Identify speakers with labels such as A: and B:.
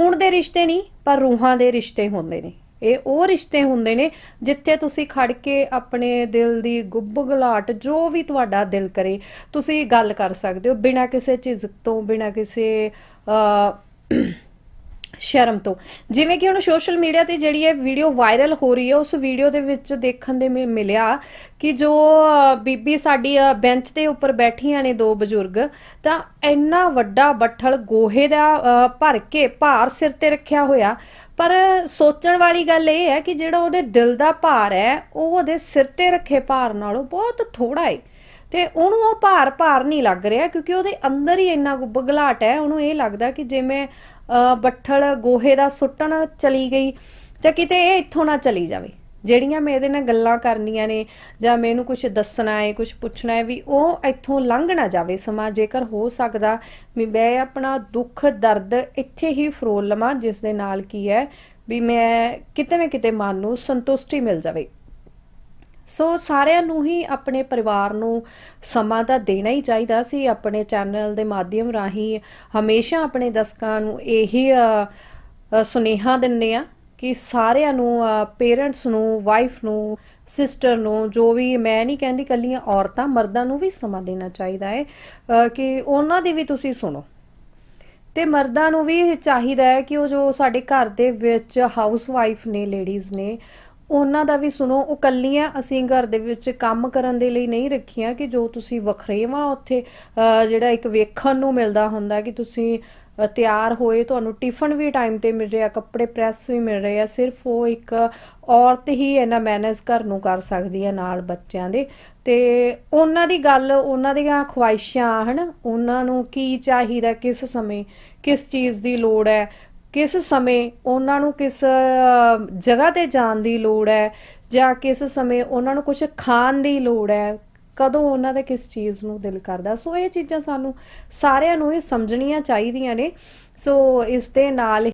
A: ਖੂਨ ਦੇ ਰਿਸ਼ਤੇ ਨਹੀਂ, ਪਰ ਰੂਹਾਂ ਦੇ ਰਿਸ਼ਤੇ ਹੁੰਦੇ ਨੇ। ਇਹ ਉਹ ਰਿਸ਼ਤੇ ਹੁੰਦੇ ਨੇ ਜਿੱਥੇ ਤੁਸੀਂ ਖੜ ਕੇ ਆਪਣੇ ਦਿਲ ਦੀ ਗੁੱਬਗਲਾਟ ਜੋ ਵੀ ਤੁਹਾਡਾ ਦਿਲ ਕਰੇ, ਤੁਸੀਂ ਗੱਲ ਕਰ ਸਕਦੇ ਹੋ ਬਿਨਾਂ ਕਿਸੇ ਝਿਜਕ ਤੋਂ, ਬਿਨਾਂ ਕਿਸੇ ਅ ਸ਼ਰਮ ਤੋਂ। ਜਿਵੇਂ ਕਿ ਹੁਣ ਸੋਸ਼ਲ ਮੀਡੀਆ ਤੇ ਜਿਹੜੀ ਇਹ ਵੀਡੀਓ ਵਾਇਰਲ ਹੋ ਰਹੀ ਹੈ ਉਸ ਵੀਡੀਓ ਦੇ ਵਿੱਚ ਦੇਖਣ ਦੇ ਮਿ- ਮਿਲਿਆ ਕਿ ਜੋ ਅ, ਬੀਬੀ ਸਾਡੀ ਅ, ਬੈਂਚ ਦੇ ਉੱਪਰ ਬੈਠੀਆਂ ਨੇ ਦੋ ਬਜ਼ੁਰਗ ਤਾਂ ਇੰਨਾ ਵੱਡਾ ਬੱਠਲ ਗੋਹੇ ਦਾ ਅ, ਭਰ ਕੇ ਭਾਰ ਸਿਰ ਤੇ ਰੱਖਿਆ ਹੋਇਆ। ਪਰ ਸੋਚਣ ਵਾਲੀ ਗੱਲ ਇਹ ਹੈ ਕਿ ਜਿਹੜਾ ਉਹਦੇ ਦਿਲ ਦਾ ਭਾਰ ਹੈ ਉਹ ਉਹਦੇ ਸਿਰ ਤੇ ਰੱਖੇ ਭਾਰ ਨਾਲੋਂ ਬਹੁਤ ਥੋੜਾ ਹੈ ਤੇ ਉਹਨੂੰ ਉਹ ਭਾਰ ਭਾਰ ਨਹੀਂ ਲੱਗ ਰਿਹਾ ਕਿਉਂਕਿ ਉਹਦੇ ਅੰਦਰ ਹੀ ਇੰਨਾ ਕੁ ਬਗਲਾਟ ਹੈ। ਉਹਨੂੰ ਇਹ ਲੱਗਦਾ ਕਿ ਜਿਵੇਂ ਅ, ਬੱਠਲ ਗੋਹੇ ਦਾ ਸੁੱਟਣ ਚਲੀ ਗਈ ਜਾਂ ਕਿਤੇ ਇਹ ਇੱਥੋਂ ਨਾ ਚਲੀ ਜਾਵੇ। ਜਿਹੜੀਆਂ ਮੈਂ ਇਹਦੇ ਨਾਲ ਗੱਲਾਂ ਕਰਨੀਆਂ ਨੇ ਜਾਂ ਮੈਨੂੰ ਕੁਝ ਦੱਸਣਾ ਹੈ ਕੁਝ ਪੁੱਛਣਾ ਹੈ ਵੀ ਉਹ ਇੱਥੋਂ ਲੰਘ ਨਾ ਜਾਵੇ ਸਮਾਂ। ਜੇਕਰ ਹੋ ਸਕਦਾ ਵੀ ਮੈਂ ਆਪਣਾ ਦੁੱਖ ਦਰਦ ਇੱਥੇ ਹੀ ਫਰੋਲ ਲਵਾਂ ਜਿਸ ਦੇ ਨਾਲ ਕੀ ਹੈ ਵੀ ਮੈਂ ਕਿਤੇ ਨਾ ਕਿਤੇ ਮਨ ਨੂੰ ਸੰਤੁਸ਼ਟੀ ਮਿਲ ਜਾਵੇ। ਸੋ ਸਾਰਿਆਂ ਨੂੰ ਹੀ ਆਪਣੇ ਪਰਿਵਾਰ ਨੂੰ ਸਮਾਂ ਤਾਂ ਦੇਣਾ ਹੀ ਚਾਹੀਦਾ ਸੀ। ਆਪਣੇ ਚੈਨਲ ਦੇ ਮਾਧਿਅਮ ਰਾਹੀਂ ਹਮੇਸ਼ਾ ਆਪਣੇ ਦਰਸ਼ਕਾਂ ਨੂੰ ਇਹੀ ਸੁਨੇਹਾ ਦਿੰਨੇ ਆ ਕਿ ਸਾਰਿਆਂ ਨੂੰ ਪੇਰੈਂਟਸ ਨੂੰ, ਵਾਈਫ ਨੂੰ, ਸਿਸਟਰ ਨੂੰ, ਜੋ ਵੀ ਮੈਂ ਨਹੀਂ ਕਹਿੰਦੀ ਕੱਲੀਆਂ ਔਰਤਾਂ, ਮਰਦਾਂ ਨੂੰ ਵੀ ਸਮਾਂ ਦੇਣਾ ਚਾਹੀਦਾ ਹੈ ਕਿ ਉਹਨਾਂ ਦੀ ਵੀ ਤੁਸੀਂ ਸੁਣੋ। ਤੇ ਮਰਦਾਂ ਨੂੰ ਵੀ ਚਾਹੀਦਾ ਹੈ ਕਿ ਉਹ ਜੋ ਸਾਡੇ ਘਰ ਦੇ ਵਿੱਚ ਹਾਊਸ ਵਾਈਫ ਨੇ ਲੇਡੀਜ਼ ਨੇ ਉਹਨਾਂ ਦਾ ਵੀ ਸੁਣੋ, ਉਹ ਕੱਲੀਆਂ ਅਸੀਂ ਘਰ ਦੇ ਵਿੱਚ ਕੰਮ ਕਰਨ ਦੇ ਲਈ ਨਹੀਂ ਰੱਖੀਆਂ ਕਿ ਜੋ ਤੁਸੀਂ ਵੱਖਰੇਵਾਂ ਉੱਥੇ ਜਿਹੜਾ ਇੱਕ ਵੇਖਣ ਨੂੰ ਮਿਲਦਾ ਹੁੰਦਾ ਕਿ ਤੁਸੀਂ ਤਿਆਰ ਹੋਏ, ਤੁਹਾਨੂੰ ਟਿਫਨ ਵੀ ਟਾਈਮ ਤੇ ਮਿਲ ਰਿਹਾ, ਕੱਪੜੇ ਪ੍ਰੈਸ ਵੀ ਮਿਲ ਰਹੇ ਆ, ਸਿਰਫ ਉਹ ਇੱਕ ਔਰਤ ਹੀ ਇਹਨਾਂ ਮੈਨੇਜ ਘਰ ਨੂੰ ਕਰ ਸਕਦੀ ਹੈ ਨਾਲ ਬੱਚਿਆਂ ਦੇ। ਤੇ ਉਹਨਾਂ ਦੀ ਗੱਲ, ਉਹਨਾਂ ਦੀਆਂ ਖੁਆਇਸ਼ਾਂ, ਹਨ, ਉਹਨਾਂ ਨੂੰ ਕੀ ਚਾਹੀਦਾ ਕਿਸ ਸਮੇਂ, ਕਿਸ ਚੀਜ਼ ਦੀ ਲੋੜ ਹੈ ਕਿਸ ਸਮੇਂ ਉਹਨਾਂ ਨੂੰ ਕਿਸ ਜਗ੍ਹਾ ਤੇ ਜਾਣ ਦੀ ਲੋੜ ਹੈ ਜਾਂ ਕਿਸ ਸਮੇਂ ਉਹਨਾਂ ਨੂੰ ਕੁਝ ਖਾਣ ਦੀ ਲੋੜ ਹੈ, ਕਦੋਂ ਉਹਨਾਂ ਦਾ ਕਿਸ ਚੀਜ਼ ਨੂੰ ਦਿਲ ਕਰਦਾ। ਸੋ ਇਹ ਚੀਜ਼ਾਂ ਸਾਨੂੰ ਸਾਰਿਆਂ ਨੂੰ ਹੀ ਸਮਝਣੀਆਂ ਚਾਹੀਦੀਆਂ ਨੇ। ਸੋ ਇਸ ਦੇ ਨਾਲ